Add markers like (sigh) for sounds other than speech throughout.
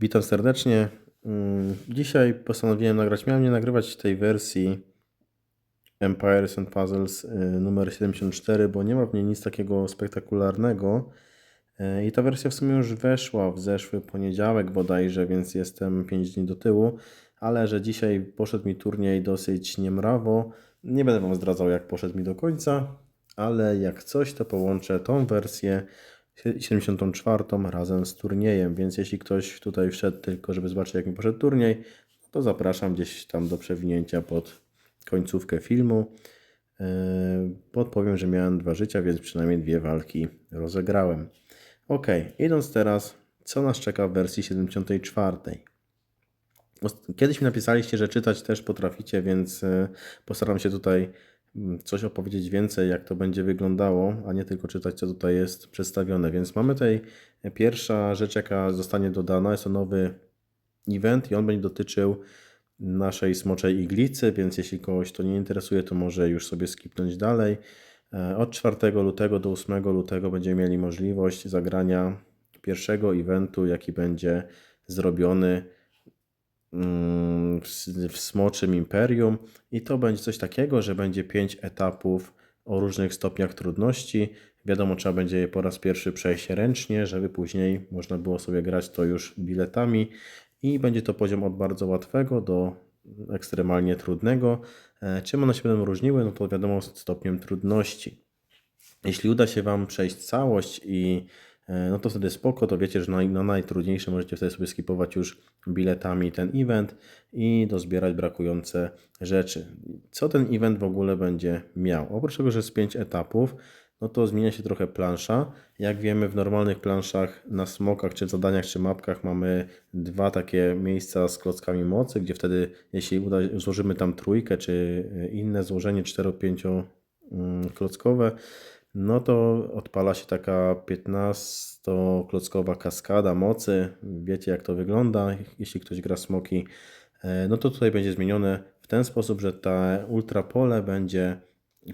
Witam serdecznie. Mm, Dzisiaj postanowiłem nagrać, miałem nie nagrywać tej wersji Empires and Puzzles y, numer 74, bo nie ma w niej nic takiego spektakularnego. Y, I ta wersja w sumie już weszła w zeszły poniedziałek bodajże, więc jestem 5 dni do tyłu, ale że dzisiaj poszedł mi turniej dosyć niemrawo. Nie będę Wam zdradzał jak poszedł mi do końca, ale jak coś to połączę tą wersję 74 razem z turniejem, więc jeśli ktoś tutaj wszedł tylko, żeby zobaczyć jak mi poszedł turniej, to zapraszam gdzieś tam do przewinięcia pod końcówkę filmu. Yy, Podpowiem, że miałem dwa życia, więc przynajmniej dwie walki rozegrałem. Ok, idąc teraz, co nas czeka w wersji 74. Ost- Kiedyś mi napisaliście, że czytać też potraficie, więc e, postaram się tutaj coś opowiedzieć więcej, jak to będzie wyglądało, a nie tylko czytać, co tutaj jest przedstawione. Więc mamy tutaj e, pierwsza rzecz, jaka zostanie dodana, jest to nowy event i on będzie dotyczył naszej smoczej iglicy, więc jeśli kogoś to nie interesuje, to może już sobie skipnąć dalej. E, Od 4 lutego do 8 lutego będziemy mieli możliwość zagrania pierwszego eventu, jaki będzie zrobiony mm, w, w Smoczym Imperium i to będzie coś takiego, że będzie 5 etapów o różnych stopniach trudności. Wiadomo, trzeba będzie je po raz pierwszy przejść ręcznie, żeby później można było sobie grać to już biletami i będzie to poziom od bardzo łatwego do ekstremalnie trudnego. E, Czym one się będą różniły? No to wiadomo stopniem trudności. Jeśli uda się Wam przejść całość i no to wtedy spoko, to wiecie, że na, na najtrudniejsze możecie wtedy sobie skipować już biletami ten event i dozbierać brakujące rzeczy. Co ten event w ogóle będzie miał? Oprócz tego, że jest 5 etapów, no to zmienia się trochę plansza. Jak wiemy, w normalnych planszach na smokach, czy zadaniach, czy mapkach mamy dwa takie miejsca z klockami mocy, gdzie wtedy, jeśli uda, złożymy tam trójkę, czy inne złożenie 4-5 klockowe, no to odpala się taka 15-klockowa kaskada mocy. Wiecie jak to wygląda, jeśli ktoś gra smoki. E, No to tutaj będzie zmienione w ten sposób, że ta ultrapole będzie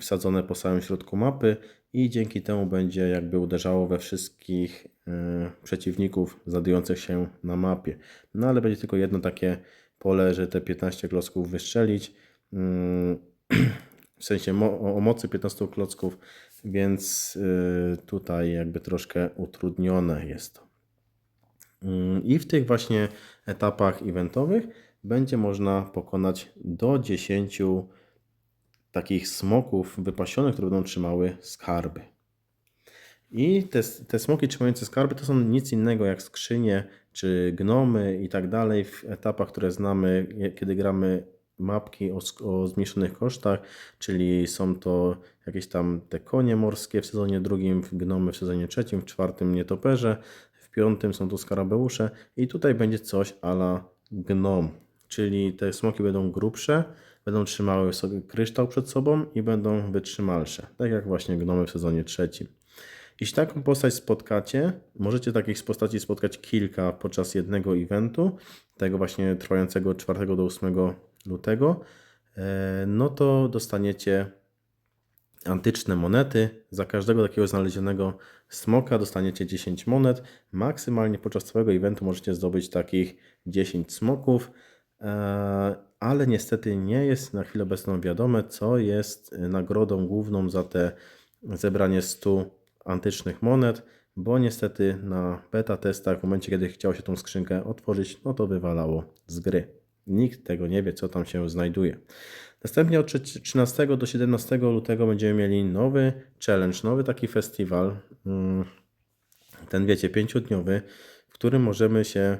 wsadzone po samym środku mapy i dzięki temu będzie jakby uderzało we wszystkich e, przeciwników znajdujących się na mapie. No ale będzie tylko jedno takie pole, że te 15 klocków wystrzelić. Mm, (clears throat) w sensie mo- o- mocy 15 klocków, więc y, tutaj jakby troszkę utrudnione jest to. Mm, I w tych właśnie etapach eventowych będzie można pokonać do 10 takich smoków wypasionych, które będą trzymały skarby. I te, te smoki trzymające skarby to są nic innego jak skrzynie czy gnomy i tak dalej w etapach, które znamy, kiedy gramy mapki o, o zmniejszonych kosztach, czyli są to jakieś tam te konie morskie w sezonie drugim, gnomy w sezonie trzecim, w czwartym nietoperze, w piątym są to skarabeusze i tutaj będzie coś ala gnom, czyli te smoki będą grubsze, będą trzymały sobie kryształ przed sobą i będą wytrzymalsze, tak jak właśnie gnomy w sezonie trzecim. Jeśli taką postać spotkacie, możecie takich postaci spotkać kilka podczas jednego eventu, tego właśnie trwającego od 4 do 8 lutego, e, no to dostaniecie antyczne monety. Za każdego takiego znalezionego smoka dostaniecie 10 monet. Maksymalnie podczas całego eventu możecie zdobyć takich 10 smoków, e, ale niestety nie jest na chwilę obecną wiadome, co jest nagrodą główną za te zebranie 100 antycznych monet, bo niestety na beta testach, w momencie kiedy chciało się tą skrzynkę otworzyć, no to wywalało z gry. Nikt tego nie wie, co tam się znajduje. Następnie od 13 do 17 lutego będziemy mieli nowy challenge, nowy taki festiwal. mm, Ten wiecie, pięciodniowy, w którym możemy się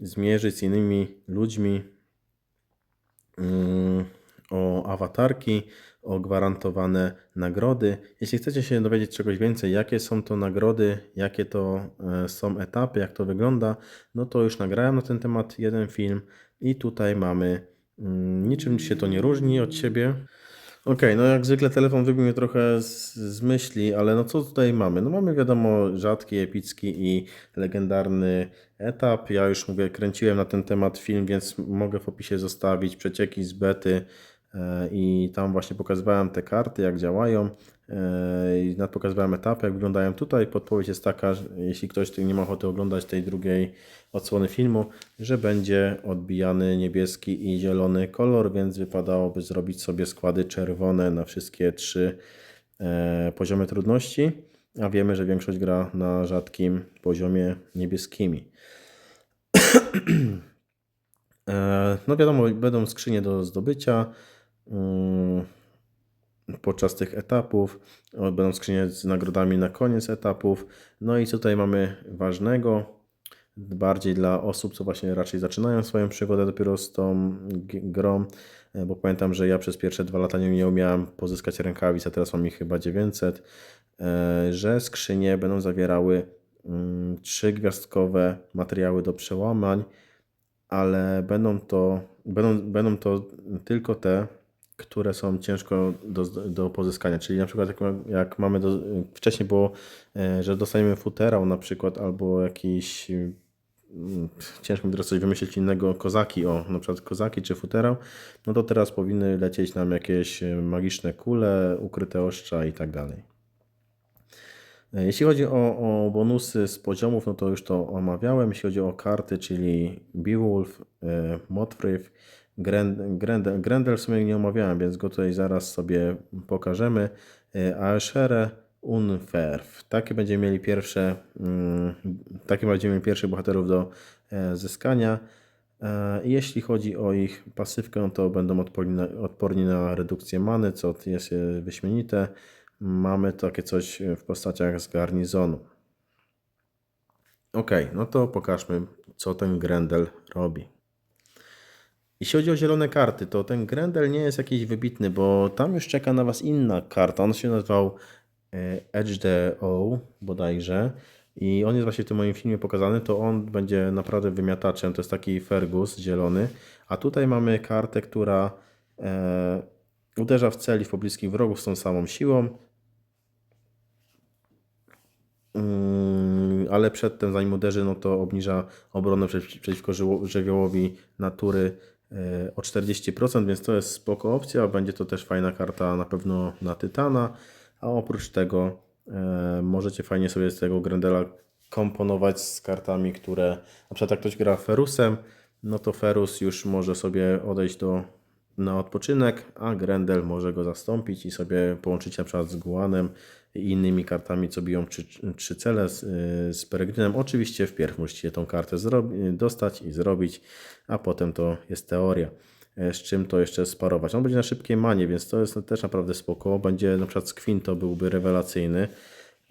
zmierzyć z innymi ludźmi mm, o awatarki, o gwarantowane nagrody. Jeśli chcecie się dowiedzieć czegoś więcej, jakie są to nagrody, jakie to e, są etapy, jak to wygląda, no to już nagrałem na ten temat jeden film i tutaj mamy, mm, niczym się to nie różni od siebie. Okej, no jak zwykle telefon wybił mnie trochę z, z myśli, ale no co tutaj mamy? No mamy wiadomo rzadki, epicki i legendarny etap. Ja już mówię, kręciłem na ten temat film, więc mogę w opisie zostawić przecieki z bety i tam właśnie pokazywałem te karty, jak działają. e, i nadpokazywałem etapy, jak wyglądają tutaj. Podpowiedź jest taka, że jeśli ktoś nie ma ochoty oglądać tej drugiej odsłony filmu, że będzie odbijany niebieski i zielony kolor, więc wypadałoby zrobić sobie składy czerwone na wszystkie trzy e, poziomy trudności, a wiemy, że większość gra na rzadkim poziomie niebieskimi. (clears throat) E, No wiadomo, będą skrzynie do zdobycia podczas tych etapów. Będą skrzynie z nagrodami na koniec etapów. No i tutaj mamy ważnego? Bardziej dla osób, co właśnie raczej zaczynają swoją przygodę dopiero z tą grą, e, bo pamiętam, że ja przez pierwsze dwa lata nie, nie umiałem pozyskać rękawic, a teraz mam ich chyba 900, e, że skrzynie będą zawierały mm, trzygwiazdkowe materiały do przełamań, ale będą to, będą, będą to tylko te, które są ciężko do, do pozyskania. Czyli na przykład jak, jak mamy do, wcześniej było, e, że dostajemy futerał na przykład albo jakiś mm, ciężko mi teraz coś wymyślić innego, kozaki, o, na przykład kozaki czy futerał, no to teraz powinny lecieć nam jakieś e, magiczne kule, ukryte oszcza i tak dalej. E, Jeśli chodzi o, o bonusy z poziomów, no to już to omawiałem. Jeśli chodzi o karty, czyli Beowulf, Grend- Grendel, Grendel w sumie nie omawiałem, więc go tutaj zaraz sobie pokażemy. E, Aeshere, Unferf. Takie będziemy mieli pierwsze, mm, takie będziemy mieli pierwszych bohaterów do e, zyskania. E, Jeśli chodzi o ich pasywkę, to będą odporni na, odporni na redukcję many, co jest wyśmienite. Mamy takie coś w postaciach z garnizonu. Ok, no to pokażmy, co ten Grendel robi. Jeśli chodzi o zielone karty, to ten Grendel nie jest jakiś wybitny, bo tam już czeka na Was inna karta. On się nazywał e, Edge the O bodajże. I on jest właśnie w tym moim filmie pokazany, to on będzie naprawdę wymiataczem. To jest taki Fergus zielony. A tutaj mamy kartę, która e, uderza w cel i w pobliskich wrogów z tą samą siłą. Mm, ale przedtem, zanim uderzy, no to obniża obronę przeciw, przeciwko żywiołowi natury o 40%, więc to jest spoko opcja. Będzie to też fajna karta na pewno na Tytana, a oprócz tego e, możecie fajnie sobie z tego Grendela komponować z kartami, które na przykład jak ktoś gra Ferusem, no to Ferus już może sobie odejść do, na odpoczynek, a Grendel może go zastąpić i sobie połączyć na przykład z Guanem i innymi kartami, co biją trzy, trzy cele z, y, z Peregrinem. Oczywiście wpierw musicie tą kartę dostać i zrobić, a potem to jest teoria. E, Z czym to jeszcze sparować? On będzie na szybkiej manie, więc to jest też naprawdę spoko. Będzie na przykład z Quinto byłby rewelacyjny.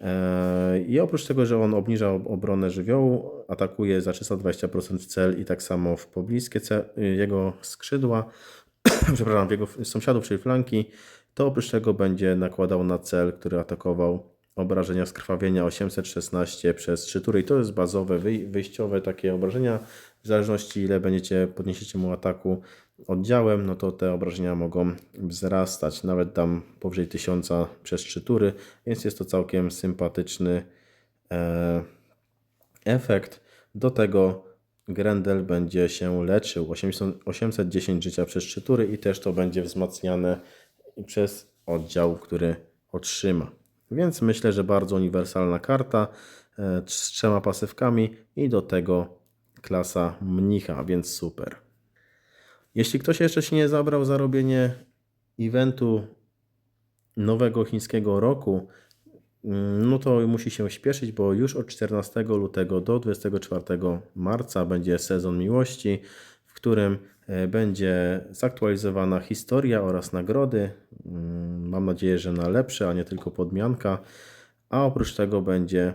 E, I oprócz tego, że on obniża ob- obronę żywiołu, atakuje za 320% w cel i tak samo w pobliskie y, jego skrzydła, (coughs) przepraszam, w jego sąsiadów, czyli flanki, to oprócz tego będzie nakładał na cel, który atakował obrażenia skrwawienia 816 przez 3 tury. I to jest bazowe, wyj- wyjściowe takie obrażenia. W zależności ile będziecie, podniesiecie mu ataku oddziałem, no to te obrażenia mogą wzrastać, nawet tam powyżej 1000 przez 3 tury, więc jest to całkiem sympatyczny e, efekt. Do tego Grendel będzie się leczył 800 810 życia przez 3 tury i też to będzie wzmacniane przez oddział, który otrzyma. Więc myślę, że bardzo uniwersalna karta e, z trzema pasywkami i do tego klasa mnicha, więc super. Jeśli ktoś jeszcze się nie zabrał za robienie eventu nowego chińskiego roku, mm, no to musi się śpieszyć, bo już od 14 lutego do 24 marca będzie sezon miłości, w którym e, będzie zaktualizowana historia oraz nagrody. Mm, Mam nadzieję, że na lepsze, a nie tylko podmianka. A oprócz tego będzie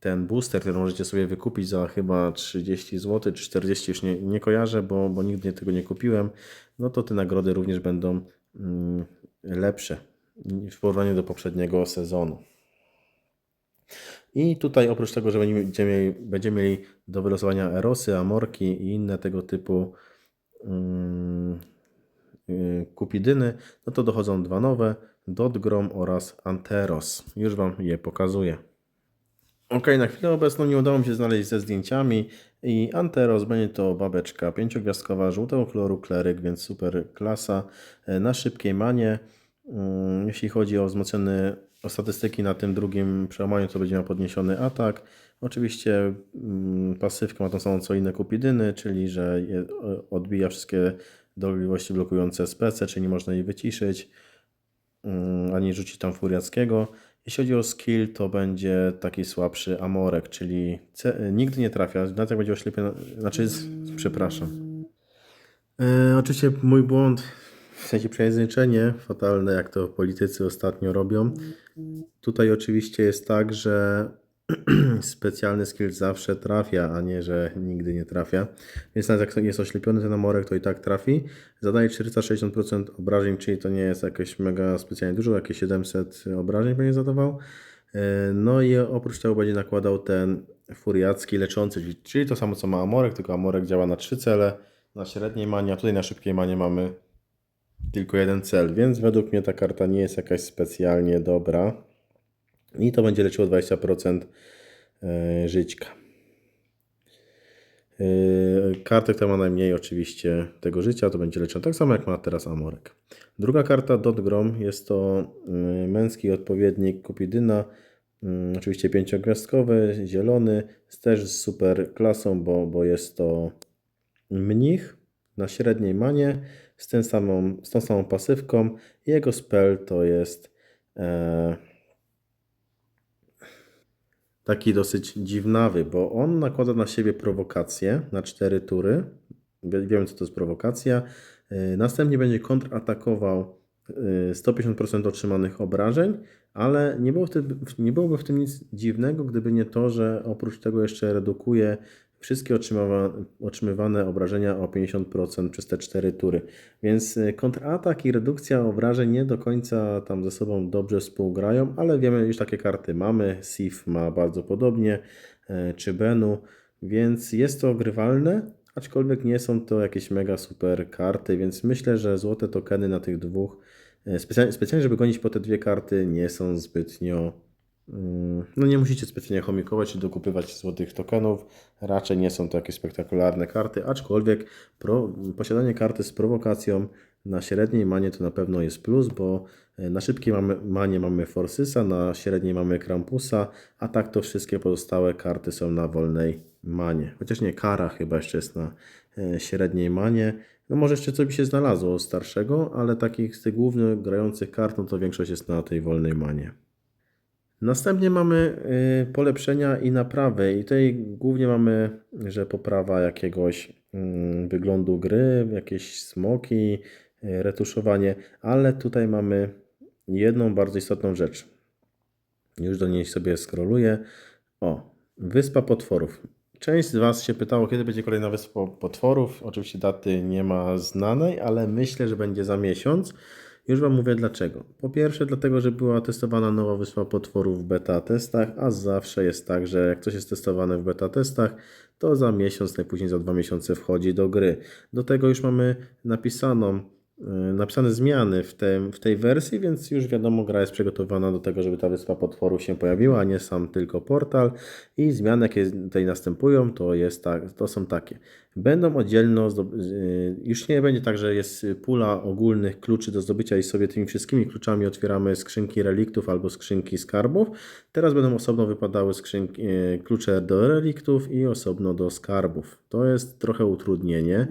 ten booster, który możecie sobie wykupić za chyba 30 zł czy 40, już nie, nie kojarzę, bo, bo nigdy tego nie kupiłem. No to te nagrody również będą mm, lepsze w porównaniu do poprzedniego sezonu. I tutaj oprócz tego, że będziemy mieli, będziemy mieli do wylosowania Erosy, Amorki i inne tego typu mm, y, kupidyny, no to dochodzą dwa nowe, Dotgrom oraz Anteros. Już Wam je pokazuję. Ok, na chwilę obecną nie udało mi się znaleźć ze zdjęciami i Anteros będzie to babeczka pięciogwiazdkowa żółtego koloru kleryk, więc super klasa e, na szybkiej manie. Mm, Jeśli chodzi o wzmocnione o statystyki na tym drugim przełamaniu, to będzie miał podniesiony atak. Oczywiście mm, pasywka ma tą samą co inne kupidyny, czyli że o- odbija wszystkie dolegliwości blokujące spece, czyli nie można jej wyciszyć, mm, ani rzucić tam furiackiego. Jeśli chodzi o skill, to będzie taki słabszy amorek, czyli ce, nigdy nie trafia, jak będzie oślepiony, znaczy, z, przepraszam. E, oczywiście mój błąd, w sensie przejęzyczenie fatalne, jak to politycy ostatnio robią. Tutaj oczywiście jest tak, że (clears throat) specjalny skill zawsze trafia, a nie, że nigdy nie trafia. Więc nawet jak jest oślepiony ten amorek, to i tak trafi. Zadaje 460% obrażeń, czyli to nie jest jakieś mega specjalnie dużo, jakieś 700 obrażeń będzie zadawał. E, No i oprócz tego będzie nakładał ten furiacki leczący, czyli- to samo co ma amorek, tylko amorek działa na trzy cele, na średniej manie, a tutaj na szybkiej manie mamy tylko jeden cel, więc według mnie ta karta nie jest jakaś specjalnie dobra. I to będzie leczyło 20% e, żyćka. Yy, Kartę, która ma najmniej oczywiście tego życia, to będzie leczona tak samo jak ma teraz Amorek. Druga karta Dot Grom jest to yy, męski odpowiednik Kupidyna, oczywiście pięciogwiazdkowy, zielony, też z super klasą, bo, bo jest to mnich na średniej manie z, tym samą, z tą samą pasywką. Jego spell to jest e, taki dosyć dziwnawy, bo on nakłada na siebie prowokację na cztery tury. Wie- Wiemy, co to jest prowokacja. Yy, Następnie będzie kontratakował yy, 150% otrzymanych obrażeń, ale nie, było wtedy, nie byłoby w tym nic dziwnego, gdyby nie to, że oprócz tego jeszcze redukuje wszystkie otrzymywa- otrzymywane obrażenia o 50% przez te cztery tury. Więc y, kontratak i redukcja obrażeń nie do końca tam ze sobą dobrze współgrają, ale wiemy, już takie karty mamy. Sif ma bardzo podobnie, e, czy Benu, więc jest to grywalne, aczkolwiek nie są to jakieś mega super karty, więc myślę, że złote tokeny na tych dwóch, e, specjalnie, żeby gonić po te dwie karty, nie są zbytnio No nie musicie specjalnie chomikować czy dokupywać złotych tokenów. Raczej nie są to jakieś spektakularne karty, aczkolwiek pro, posiadanie karty z prowokacją na średniej manie to na pewno jest plus, bo e, na szybkiej mamy, manie mamy Forsysa, na średniej mamy Krampusa, a tak to wszystkie pozostałe karty są na wolnej manie. Chociaż nie, Kara chyba jeszcze jest na e, średniej manie. No może jeszcze coś by się znalazło starszego, ale takich z tych głównych grających kart, no to większość jest na tej wolnej manie. Następnie mamy y, polepszenia i naprawy. I tutaj głównie mamy, że poprawa jakiegoś mm, wyglądu gry, jakieś smoki, y, retuszowanie, ale tutaj mamy jedną bardzo istotną rzecz. Już do niej sobie scrolluję. O, Wyspa Potworów. Część z Was się pytało, kiedy będzie kolejna Wyspa Potworów. Oczywiście daty nie ma znanej, ale myślę, że będzie za miesiąc. Już Wam mówię dlaczego. Po pierwsze, dlatego, że była testowana nowa Wyspa Potworów w beta testach, a zawsze jest tak, że jak coś jest testowane w beta testach, to za miesiąc, najpóźniej za dwa miesiące wchodzi do gry. Do tego już mamy napisaną napisane zmiany w, tem, w tej wersji, więc już wiadomo, gra jest przygotowana do tego, żeby ta wyspa potworów się pojawiła, a nie sam tylko portal. I zmiany, jakie tutaj następują, to, jest tak, to są takie. Będą oddzielno, y, już nie będzie tak, że jest pula ogólnych kluczy do zdobycia i sobie tymi wszystkimi kluczami otwieramy skrzynki reliktów albo skrzynki skarbów. Teraz będą osobno wypadały skrzynki, y, klucze do reliktów i osobno do skarbów. To jest trochę utrudnienie.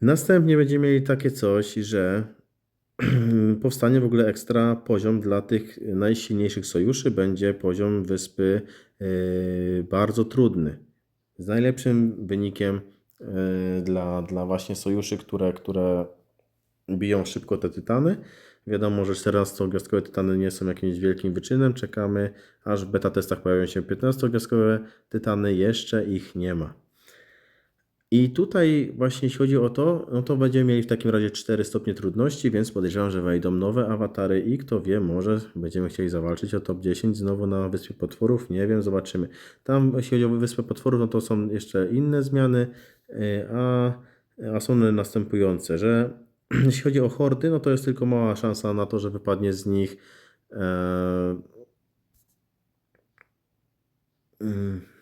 Następnie będziemy mieli takie coś, że (clears throat) powstanie w ogóle ekstra poziom dla tych najsilniejszych sojuszy. Będzie poziom wyspy yy, bardzo trudny. Z najlepszym wynikiem yy, dla, dla właśnie sojuszy, które, które biją szybko te tytany. Wiadomo, że 14-gwiazdkowe tytany nie są jakimś wielkim wyczynem. Czekamy, aż w beta testach pojawią się 15-gwiazdkowe tytany. Jeszcze ich nie ma. I tutaj właśnie jeśli chodzi o to, no to będziemy mieli w takim razie 4 stopnie trudności, więc podejrzewam, że wejdą nowe awatary i kto wie, może będziemy chcieli zawalczyć o top 10 znowu na Wyspie Potworów, nie wiem, zobaczymy. Tam jeśli chodzi o Wyspę Potworów, no to są jeszcze inne zmiany, y, a, a są następujące, że (clears throat) jeśli chodzi o hordy, no to jest tylko mała szansa na to, że wypadnie z nich e, mm,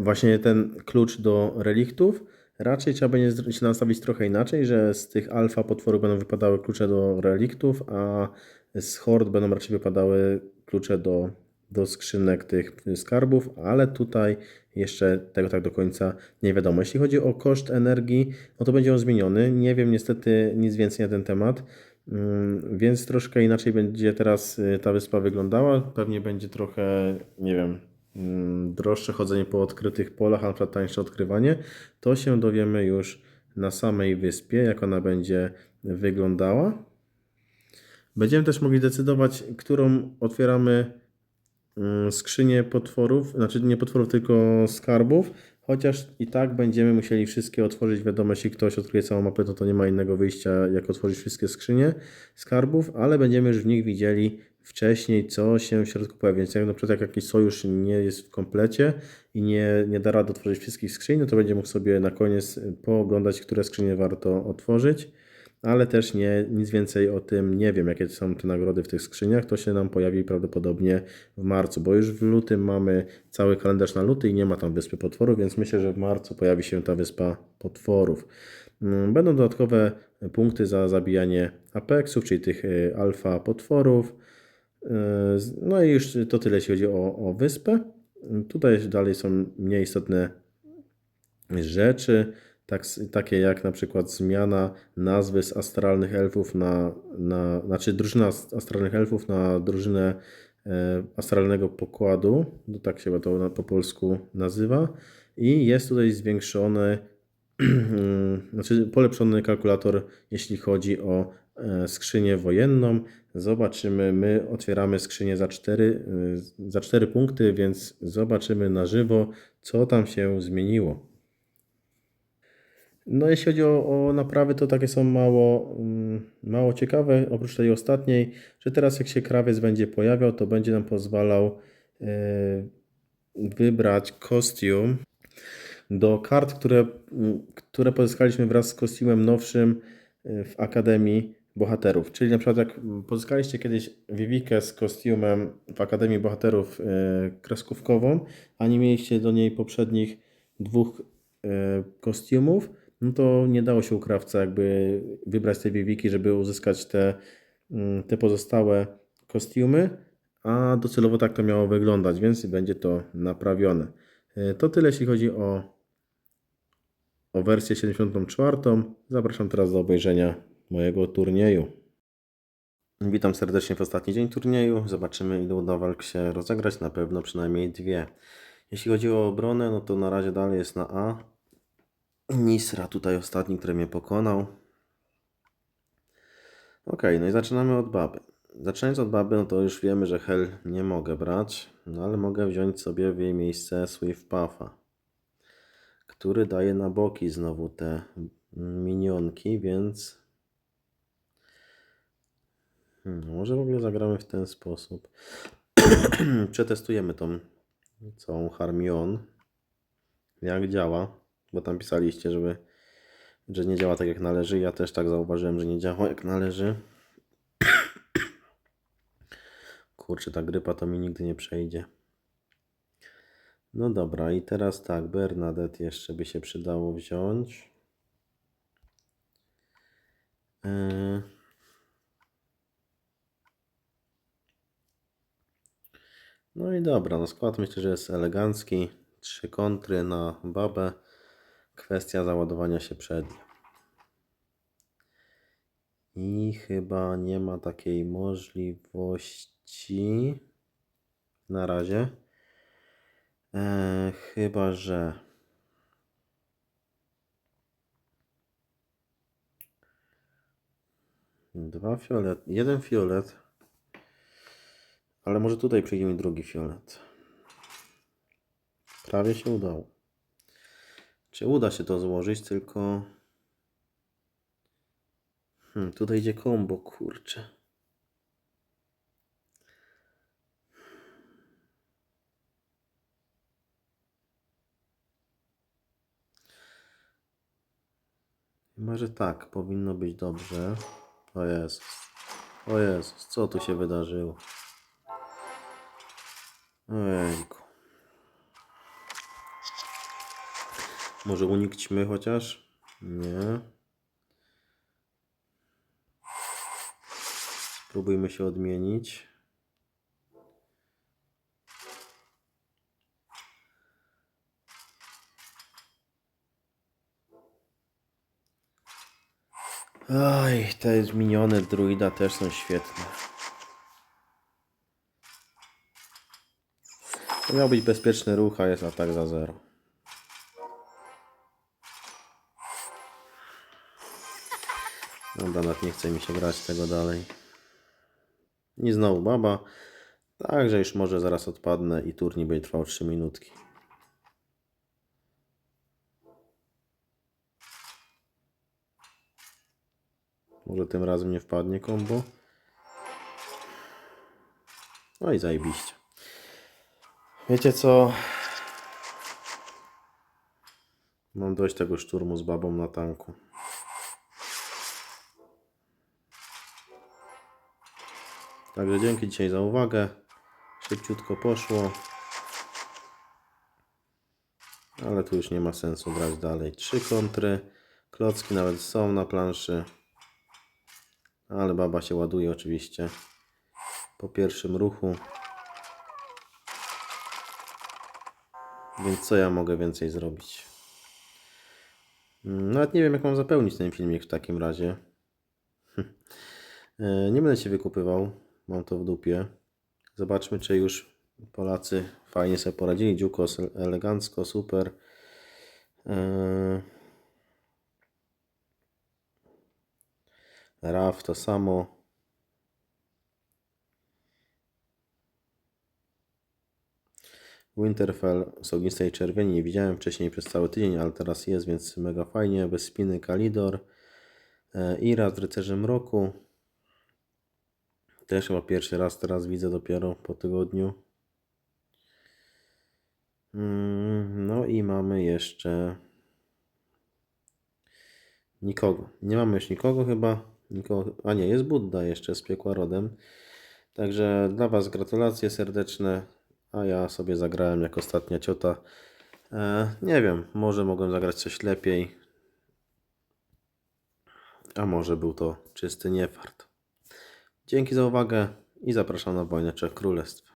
właśnie ten klucz do reliktów. Raczej trzeba będzie się nastawić trochę inaczej, że z tych alfa potworów będą wypadały klucze do reliktów, a z hord będą raczej wypadały klucze do, do skrzynek tych skarbów, ale tutaj jeszcze tego tak do końca nie wiadomo. Jeśli chodzi o koszt energii, no to będzie on zmieniony. Nie wiem niestety nic więcej na ten temat. Mm, Więc troszkę inaczej będzie teraz y, ta wyspa wyglądała. Pewnie będzie trochę, nie wiem, droższe chodzenie po odkrytych polach, a na przykład tańsze odkrywanie. To się dowiemy już na samej wyspie, jak ona będzie wyglądała. Będziemy też mogli decydować, którą otwieramy mm, skrzynię potworów, znaczy nie potworów, tylko skarbów, chociaż i tak będziemy musieli wszystkie otworzyć. Wiadomo, jeśli ktoś odkryje całą mapę, to to nie ma innego wyjścia, jak otworzyć wszystkie skrzynie skarbów, ale będziemy już w nich widzieli wcześniej, co się w środku pojawi. Więc jak na przykład jak jakiś sojusz nie jest w komplecie i nie, nie da rady otworzyć wszystkich skrzyń, no to będzie mógł sobie na koniec y, pooglądać, które skrzynie warto otworzyć ale też nie, nic więcej o tym nie wiem, jakie są te nagrody w tych skrzyniach. To się nam pojawi prawdopodobnie w marcu, bo już w lutym mamy cały kalendarz na luty i nie ma tam wyspy potworów, więc myślę, że w marcu pojawi się ta wyspa potworów. Mm, Będą dodatkowe punkty za zabijanie apexów, czyli tych y, alfa potworów. Y, No i już to tyle, jeśli chodzi o, o wyspę. Tutaj dalej są mniej istotne rzeczy, tak, takie jak na przykład zmiana nazwy z astralnych elfów na, na znaczy drużyna astralnych elfów na drużynę e, astralnego pokładu, no tak się to na, po polsku nazywa i jest tutaj zwiększony, (clears throat) znaczy polepszony kalkulator, jeśli chodzi o e, skrzynię wojenną. Zobaczymy, my otwieramy skrzynię za 4, za 4 punkty, więc zobaczymy na żywo, co tam się zmieniło. No, jeśli chodzi o, o naprawy, to takie są mało, mm, mało ciekawe, oprócz tej ostatniej, że teraz jak się krawiec będzie pojawiał, to będzie nam pozwalał e, wybrać kostium do kart, które, mm, które pozyskaliśmy wraz z kostiumem nowszym e, w Akademii Bohaterów. Czyli na przykład jak pozyskaliście kiedyś Vivikę z kostiumem w Akademii Bohaterów e, kreskówkową, a nie mieliście do niej poprzednich dwóch e, kostiumów, no to nie dało się u krawca jakby wybrać tej Viviki, żeby uzyskać te, mm, te pozostałe kostiumy, a docelowo tak to miało wyglądać, więc będzie to naprawione. E, To tyle, jeśli chodzi o, o wersję 74. Zapraszam teraz do obejrzenia mojego turnieju. Witam serdecznie w ostatni dzień turnieju. Zobaczymy, ile uda walk się rozegrać. Na pewno przynajmniej dwie. Jeśli chodzi o obronę, no to na razie dalej jest na A. Nisra tutaj ostatni, który mnie pokonał. Ok, no i zaczynamy od baby. Zaczynając od baby, no to już wiemy, że Hel nie mogę brać, no ale mogę wziąć sobie w jej miejsce Swift Puffa, który daje na boki znowu te minionki, więc hmm, może w ogóle zagramy w ten sposób. (clears throat) Przetestujemy tą całą Harmion, jak działa, bo tam pisaliście, żeby, że nie działa tak jak należy. Ja też tak zauważyłem, że nie działa jak należy. (clears throat) Kurczę, ta grypa to mi nigdy nie przejdzie. No dobra, i teraz tak, Bernadette jeszcze by się przydało wziąć. Yy. No i dobra, no skład myślę, że jest elegancki. Trzy kontry na babę. Kwestia załadowania się przed. I chyba nie ma takiej możliwości na razie. E, chyba, że dwa fiolet, jeden fiolet, ale może tutaj przyjdzie drugi fiolet. Prawie się udało. Czy uda się to złożyć, tylko... Hmm, tutaj idzie kombo, kurczę. Może tak, powinno być dobrze. O Jezus. O Jezus, co tu się wydarzyło? Ojejku. Może unik chociaż? Nie. Spróbujmy się odmienić. Oj, te zmienione druida też są świetne. To miał być bezpieczny ruch, a jest atak za zero. Dobra, nawet nie chce mi się grać tego dalej. I znowu baba. Także już może zaraz odpadnę i turniej będzie trwał 3 minutki. Może tym razem nie wpadnie kombo. No i zajebiście. Wiecie co? Mam dość tego szturmu z babą na tanku. Także dzięki dzisiaj za uwagę. Szybciutko poszło. Ale tu już nie ma sensu grać dalej. Trzy kontry. Klocki nawet są na planszy. Ale baba się ładuje oczywiście. Po pierwszym ruchu. Więc co ja mogę więcej zrobić? Mm, Nawet nie wiem, jak mam zapełnić ten filmik w takim razie. (laughs) E, Nie będę się wykupywał. Mam to w dupie. Zobaczmy, czy już Polacy fajnie sobie poradzili. Dziukos elegancko, super. E, Raf to samo. Winterfell z ognistej czerwieni nie widziałem wcześniej przez cały tydzień, ale teraz jest, więc mega fajnie. Bez spiny Kalidor. E, Ira z rycerzem roku. Też chyba pierwszy raz teraz widzę dopiero po tygodniu. Mm, No i mamy jeszcze nikogo. Nie mamy już nikogo chyba. Nikogo, a nie, jest Budda jeszcze z piekła rodem. Także dla Was gratulacje serdeczne. A ja sobie zagrałem jak ostatnia ciota. E, nie wiem, może mogłem zagrać coś lepiej. A może był to czysty niefart. Dzięki za uwagę i zapraszam na wojnę Trzech Królestw.